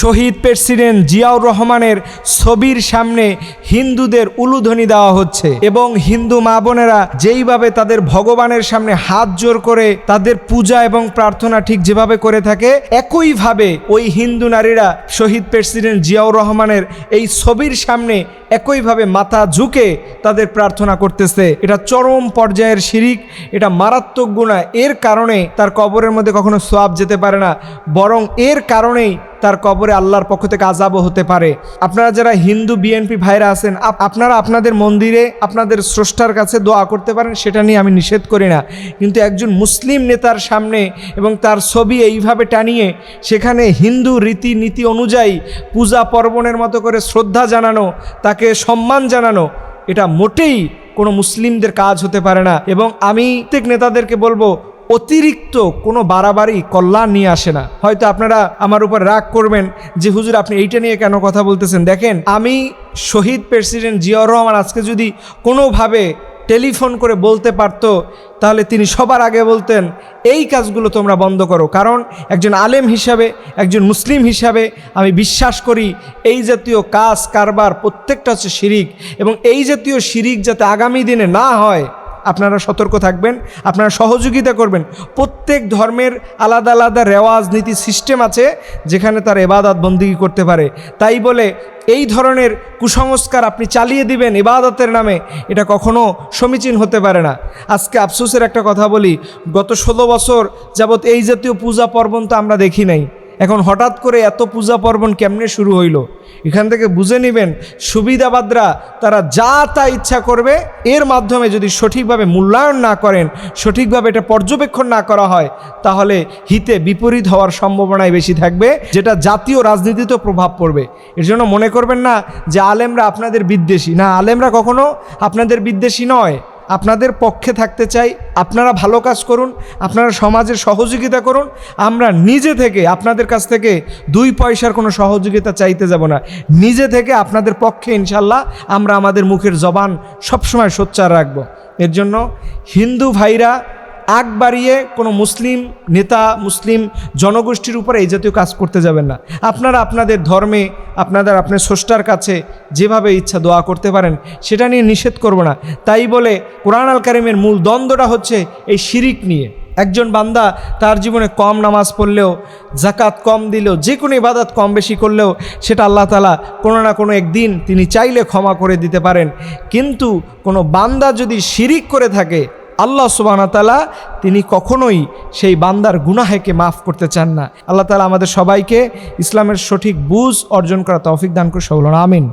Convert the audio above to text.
শহীদ president Ziaur রহমানের ছবির সামনে হিন্দুদের উলুধ্বনি দেওয়া হচ্ছে এবং হিন্দু মা বোনেরা যেইভাবে তাদের ভগবানের সামনে হাত জোর করে তাদের পূজা এবং প্রার্থনা ঠিক যেভাবে করে থাকে, একইভাবে ওই হিন্দু নারীরা শহীদ প্রেসিডেন্ট জিয়াউর রহমানের এই ছবির সামনে একইভাবে মাথা ঝুঁকে তাদের প্রার্থনা করতেছে। এটা চরম পর্যায়ের শিরিক, এটা মারাত্মক গুণা এর কারণে তার কবরের মধ্যে কখনো সোয়াব যেতে পারে না, বরং এর কারণেই তার কবরে আল্লাহর পক্ষ থেকে আজাবও হতে পারে। আপনারা যারা হিন্দু বিএনপি ভাইরা আছেন আপনারা আপনাদের মন্দিরে আপনাদের স্রষ্টার কাছে দোয়া করতে পারেন, সেটা নিয়ে আমি নিষেধ করি না। কিন্তু একজন মুসলিম নেতার সামনে এবং তার ছবি এইভাবে টানিয়ে সেখানে হিন্দু রীতিনীতি অনুযায়ী পূজা পার্বণের মতো করে শ্রদ্ধা জানানো, তাকে সম্মান জানানো, এটা মোটেই কোনো মুসলিমদের কাজ হতে পারে না। এবং আমি প্রত্যেক নেতাদেরকে বলব, অতিরিক্ত কোনো বাড়াবাড়ি কল্যাণ নিয়ে আসে না। হয়তো আপনারা আমার উপর রাগ করবেন যে, হুজুর, আপনি এইটা নিয়ে কেন কথা বলতেছেন? দেখেন, আমি শহীদ প্রেসিডেন্ট জিয়াউর রহমান আজকে যদি কোনোভাবে টেলিফোন করে বলতে পারত, তাহলে তিনি সবার আগে বলতেন, এই কাজগুলো তোমরা বন্ধ করো। কারণ একজন আলেম হিসাবে, একজন মুসলিম হিসাবে আমি বিশ্বাস করি এই জাতীয় কাজ, কারবার প্রত্যেকটা হচ্ছে শিরিক এবং এই জাতীয় শিরিক যাতে আগামী দিনে না হয় আপনারা সতর্ক থাকবেন, আপনারা সহযোগিতা করবেন। প্রত্যেক ধর্মের আলাদা আলাদা রেওয়াজ, নীতি, সিস্টেম আছে যেখানে তার এবাদত বন্দিগি করতে পারে। তাই বলে এই ধরনের কুসংস্কার আপনি চালিয়ে দিবেন ইবাদতের নামে, এটা কখনো সমীচীন হতে পারে না। আজকে আফসোসের একটা কথা বলি, গত ষোলো বছর যাবৎ এই জাতীয় পূজা পর্বণ তো আমরা দেখি নাই। এখন হঠাৎ করে এত পূজা পার্বণ কেমনে শুরু হইল? এখান থেকে বুঝে নেবেন, সুবিধাবাদরা তারা যা তা ইচ্ছা করবে, এর মাধ্যমে যদি সঠিকভাবে মূল্যায়ন না করেন, সঠিকভাবে এটা পর্যবেক্ষণ না করা হয়, তাহলে হিতে বিপরীত হওয়ার সম্ভাবনাই বেশি থাকবে, যেটা জাতীয় রাজনীতিতেও প্রভাব পড়বে। এর জন্য মনে করবেন না যে আলেমরা আপনাদের বিদ্বেষী। না, আলেমরা কখনো আপনাদের বিদ্বেষী নয়। আপনাদের পক্ষে থাকতে চাই, আপনারা ভালো কাজ করুন, আপনারা সমাজের সহযোগিতা করুন, আমরা নিজে থেকে আপনাদের কাছ থেকে দুই পয়সার কোনো সহযোগিতা চাইতে যাব না। নিজে থেকে আপনাদের পক্ষে ইনশাল্লাহ আমরা আমাদের মুখের জবান সবসময় সোচ্চার রাখব। এর জন্য হিন্দু ভাইরা আগ বাড়িয়ে কোনো মুসলিম নেতা, মুসলিম জনগোষ্ঠীর উপরে এই জাতীয় কাজ করতে যাবেন না। আপনারা আপনাদের ধর্মে, আপনাদের, আপনার স্রষ্টার কাছে যেভাবে ইচ্ছা দোয়া করতে পারেন, সেটা নিয়ে নিষেধ করব না। তাই বলে কোরআন আল কারিমের মূল দ্বন্দ্বটা হচ্ছে এই শিরিক নিয়ে। একজন বান্দা তার জীবনে কম নামাজ পড়লেও জাকাত কম দিলেও, যে কোনো ইবাদত কম বেশি করলেও, সেটা আল্লাহ তালা কোনো না কোনো একদিন তিনি চাইলে ক্ষমা করে দিতে পারেন। কিন্তু কোনো বান্দা যদি শিরিক করে থাকে আল্লাহ সুবাহতালা তিনি কখনোই সেই বান্দার গুনাহেকে মাফ করতে চান না। আল্লাহ তালা আমাদের সবাইকে ইসলামের সঠিক বুঝ অর্জন করা তৌফিক দান করে সবল আমিন।